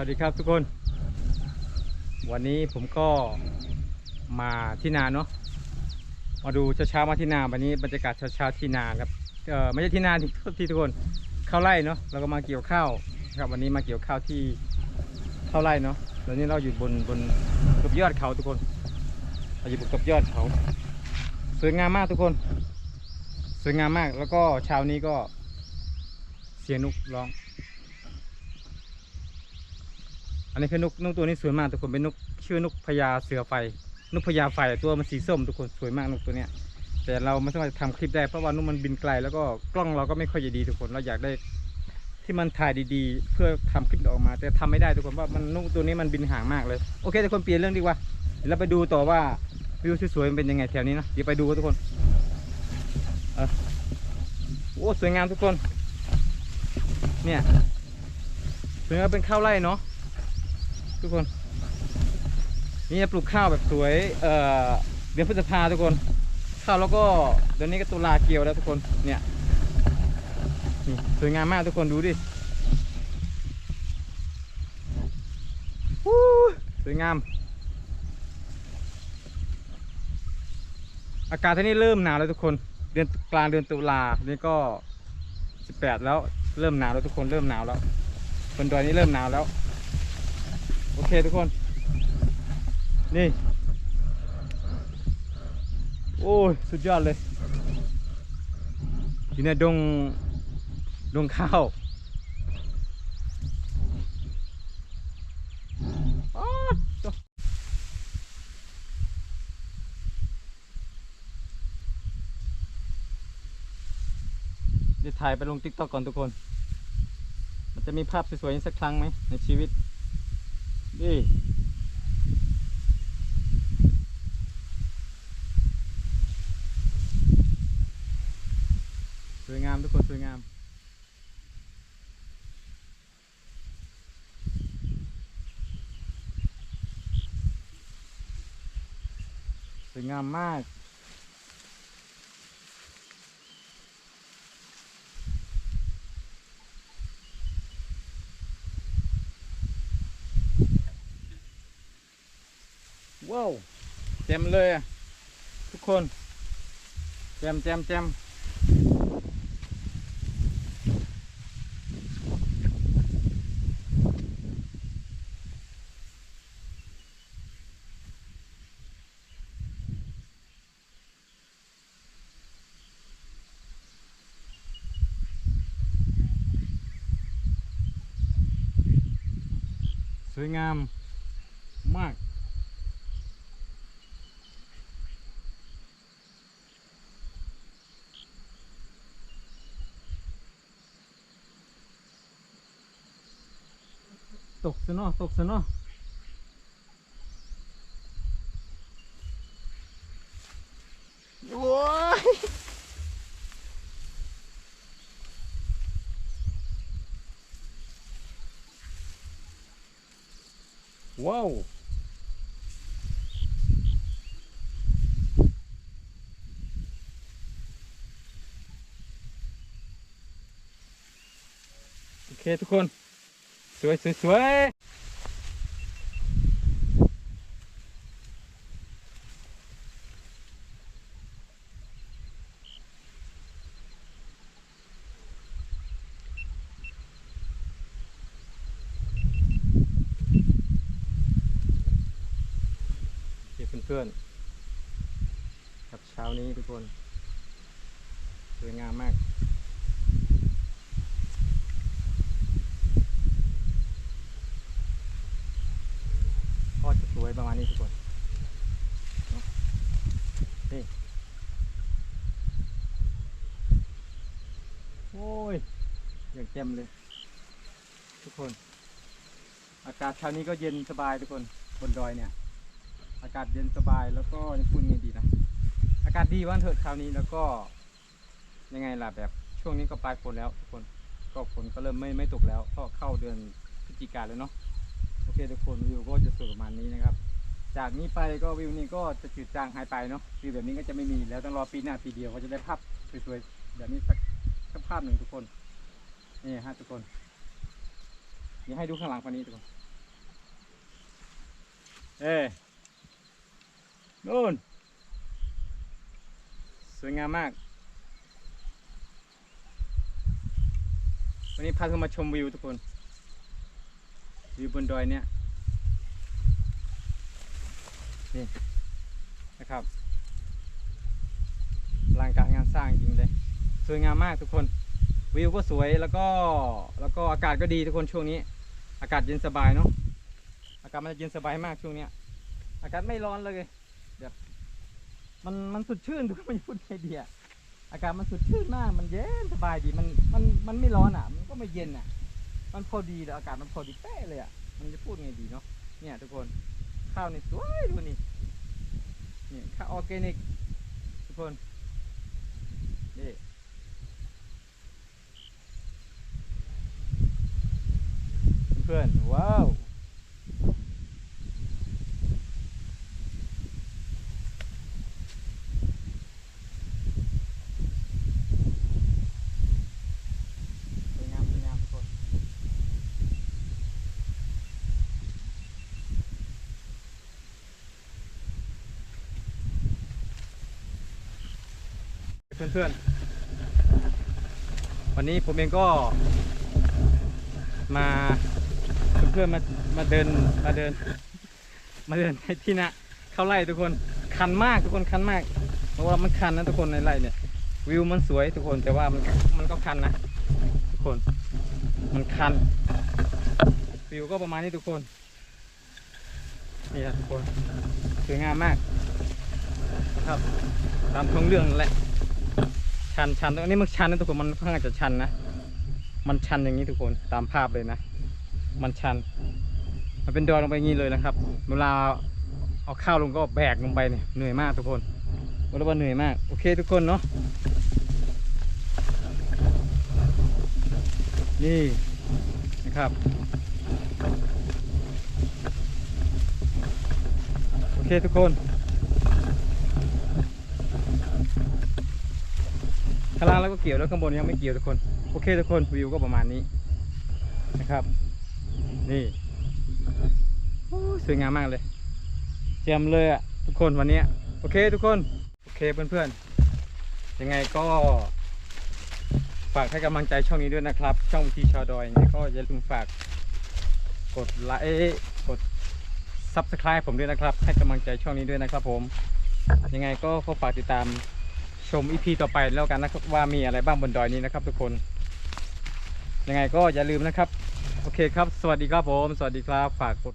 วัสดีครับทุกคน วันนี้ผมก็มาที่นาเนาะมาดูเช้าๆมาที่นาวันนี้บรรยากาศเช้าๆที่นาครับเออไม่ใช่ที่นาที่ที่ทุกคนเข้าวไร่เนาะเราก็มาเกี่ยวข้าวครับวันนี้มาเกี่ยวข้าวที่เข้าวไร่เนาะตอนนี้เราอยู่บนบนกับยอดเขาทุกคนเราอยู่บนกับยอดเขาสวยงามมากทุกคน สวยงามมากแล้วก็เช้านี้ก็เสียงนกร้อง อันนี้คือนกนกตัวนี้สวยมากทุกคนเป็นนกชื่อนกพญาเสือไฟ นกพญาไฟตัวมันสีส้มทุกคนสวยมากนกตัวเนี้ย แต่เราไม่สามารถทำคลิปได้เพราะว่านกมันบินไกลแล้วก็กล้องเราก็ไม่ค่อยจะดีทุกคนเราอยากได้ที่มันถ่ายดีๆ เพื่อทำคลิปออกมา แต่ทำไม่ได้ทุกคนว่ามันนกตัวนี้มันบินห่างมากเลยโอเคทุกคนเปลี่ยนเรื่องดีกว่าเดี๋ยวเราไปดูต่อว่าวิวสวยๆมันเป็นยังไงแถวนี้นะเดี๋ยวไปดูกันทุกคนโอ้สวยงามทุกคน เนี่ยสวยงามเป็นข้าวไร่เนาะ ทุกคน นี่จะปลูกข้าวแบบสวยเอ่อเดือนพฤษภาทุกคน ข้าวแล้วก็เดือนนี้ก็ตุลาเกี่ยวแล้วทุกคนเนี่ยนี่สวยงามมากทุกคนดูดิวูสวยงาม อากาศที่นี่เริ่มหนาวแล้วทุกคน เดือนกลางเดือนตุลานี่ก็ 18 แล้วเริ่มหนาวแล้วทุกคนเริ่มหนาวแล้วบนดอยนี้เริ่มหนาวแล้ว โอเคทุกคน นี่ โอ้ย สุดยอดเลย อยู่ในดง ดงข้าวอ๊าดตัวเดี๋ยวถ่ายไปลงติ๊กต็อกก่อนทุกคน มันจะมีภาพสวยๆสักครั้งไหมในชีวิต นี่สวยงามทุกคนสวยงามสวยงามมาก ว้าวเต็มเลยทุกคนแจมแจมแจมสวยงามมาก ตกซะเนาะตกซะเนาะโอ้ยว้าวโอเคทุกคน สวยสวยสวยเพื่อนๆครับเช้านี้ทุกคน สวยงามมากจะสวยประมาณ นี้ทุกคนนี่โอ้ยอย่างเต็มเลย ทุกคน อากาศเช้านี้ก็เย็นสบายทุกคนบนดอยเนี่ย อากาศเย็นสบายแล้วก็ยังพูดไงดีนะอากาศดีวันเถิดคราวนี้แล้วก็ ยังไงล่ะแบบช่วงนี้ก็ปลายฝนแล้วทุกคนก็ฝนก็เริ่มไม่ไม่ตกแล้วก็เข้าเดือนพฤศจิกาแล้วเนาะโอเคทุกคนวิวก็จะสวยประมาณนี้นะครับ จากนี้ไปก็วิวนี้ก็จะจืดจางหายไปเนาะวิวแบบนี้ก็จะไม่มีแล้วต้องรอปีหน้าปีเดียวก็จะได้ภาพสวยๆแบบนี้สักสักภาพหนึ่งทุกคนนี่ฮะทุกคนเดี๋ยวให้ดูข้างหลังฝั่งนี้ทุกคนเอ้ยนู่นสวยงามมาก วันนี้พาทุกมาชมวิวทุกคนวิวบนดอยเนี่ย นี่นะครับลังการงานสร้างจริงเลย สวยงามมากทุกคน วิวก็สวยแล้วก็แล้วก็อากาศก็ดีทุกคนช่วงนี้ อากาศเย็นสบายเนาะอากาศมันจะเย็นสบายมากช่วงเนี้ย อากาศไม่ร้อนเลยแบบมันมันสดชื่นทุกคนมันพูดไงดีอะอากาศมันสดชื่นมากมันเย็นสบายดีมันมันมันไม่ร้อนอะ มันก็ไม่เย็นอะ มันพอดีเลยอากาศมันพอดีเป๊ะเลยอะมันจะพูดไงดีเนาะเนี่ยทุกคน ข้าวนี่สวยดูนี่นี่ข้าวออร์แกนิกทุกคนนี่เพื่อนว้าว สวยงามสวยงามทุกคน เพื่อนๆ วันนี้ผมเองก็มาเพื่อนๆมามาเดินมาเดิน มาเดินในที่นะเข้าไร่ทุกคนคันมากทุกคนคันมาก เพราะว่ามันคันนะทุกคนในไร่เนี่ย วิวมันสวยทุกคนแต่ว่ามันมันก็คันนะทุกคน มันคัน วิวก็ประมาณนี้ทุกคนนี่ครับทุกคนสวยงามมากนะครับตามท้องเรื่องแหละ ชันชันตรงนี้มันชันนะทุกคนมันค่อนข้างจะชันนะมันชันอย่างนี้ทุกคนตามภาพเลยนะ มันชัน มันเป็นดอยลงไปอย่างนี้เลยนะครับ เวลาเอาข้าวลงก็แบกลงไปเนี่ยเหนื่อยมากทุกคนบอกเลยว่าเหนื่อยมาก โอเคทุกคนเนาะนี่นะครับ โอเคทุกคน ข้างล่างแล้วก็เกี่ยวแล้วข้างบนยังไม่เกี่ยวทุกคน โอเคทุกคนวิวก็ประมาณนี้นะครับ นี่สวยงามมากเลยเจียมเลยอะทุกคนวันนี้โอเคทุกคน โอเคเพื่อนๆ ยังไงก็ฝากให้กำลังใจช่องนี้ด้วยนะครับ ช่องวิธีชาวดอยยังไงก็อย่าลืมฝากกดไลค์กด subscribe ผมด้วยนะครับ ให้กำลังใจช่องนี้ด้วยนะครับผม ยังไงก็ขอฝากติดตาม ชมอีพีต่อไปแล้วกันนะครับว่ามีอะไรบ้างบนดอยนี้นะครับ ทุกคน ยังไงก็อย่าลืมนะครับ โอเคครับ สวัสดีครับผม สวัสดีครับฝากกด